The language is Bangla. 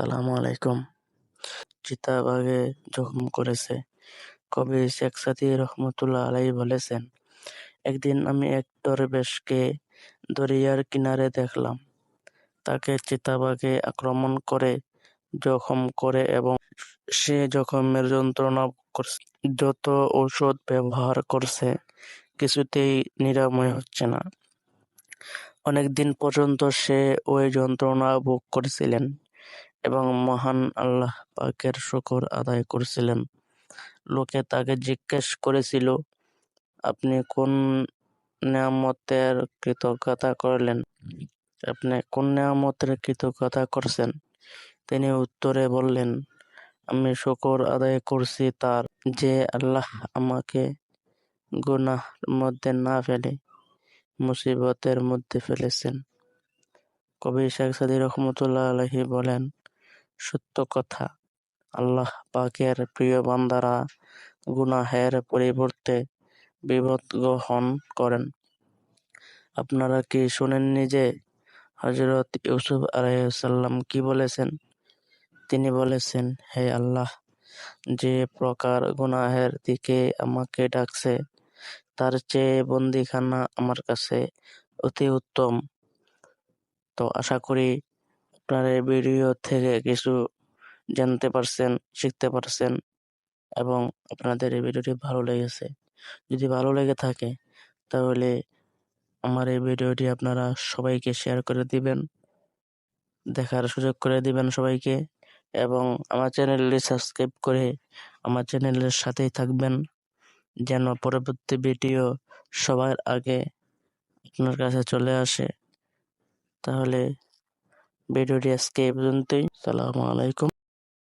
আসসালামু আলাইকুম। চিতাবাঘে জখম করেছে। কবি শেখ সাদি রহমতুল্লাহ আলাই বলেছেন, একদিন আমি এক দরবেশকে দরিয়ার কিনারে দেখলাম। তাকে চিতাবাঘে আক্রমণ করে, জখম করে এবং সে জখমের যন্ত্রণা করছে। যত ঔষধ ব্যবহার করছে, কিছুতেই নিরাময় হচ্ছে না। অনেক দিন পর্যন্ত সে ওই যন্ত্রণা ভোগ করছিলেন। এবং মহান আল্লাহ পাকের শুকর আদায় করছিলেন। লোকে তাকে জিজ্ঞেস করেছিল, আপনি কোন নিয়ামতের কৃতজ্ঞতা করলেন? আপনি কোন নিয়ামতের কৃতজ্ঞতা করছেন? তিনি উত্তরে বললেন, আমি শুকর আদায় করছি তার যে আল্লাহ আমাকে গুনাহ মধ্যে না ফেলে, মুসিবতের মধ্যে ফেলেছেন। কবি শেখ সাদি রহমতুল্লাহ আলহি বলেন সত্য কথা। আল্লাহ পাকের প্রিয় বান্দারা গুনাহের পরিবর্তে বিপদ গ্রহণ করেন। আপনারা কি শোনেননি যে হজরত ইউসুফ আলাইসাল্লাম কি বলেছেন? তিনি বলেছেন, হে আল্লাহ, যে প্রকার গুনাহের দিকে আমাকে ডাকছে, তার চেয়ে বন্দিখানা আমার কাছে অতি উত্তম। তো আশা করি আপনার এই ভিডিও থেকে কিছু জানতে পারছেন, শিখতে পারছেন এবং আপনাদের এই ভিডিওটি ভালো লেগেছে। যদি ভালো লেগে থাকে, তাহলে আমার এই ভিডিওটি আপনারা সবাইকে শেয়ার করে দিবেন, দেখার সুযোগ করে দিবেন সবাইকে এবং আমার চ্যানেলটি সাবস্ক্রাইব করে আমার চ্যানেলের সাথেই থাকবেন, যেন পরবর্তী ভিডিও সবার আগে আপনার কাছে চলে আসে। তাহলে ভিডিওটি আজকে এই পর্যন্তই। সালামু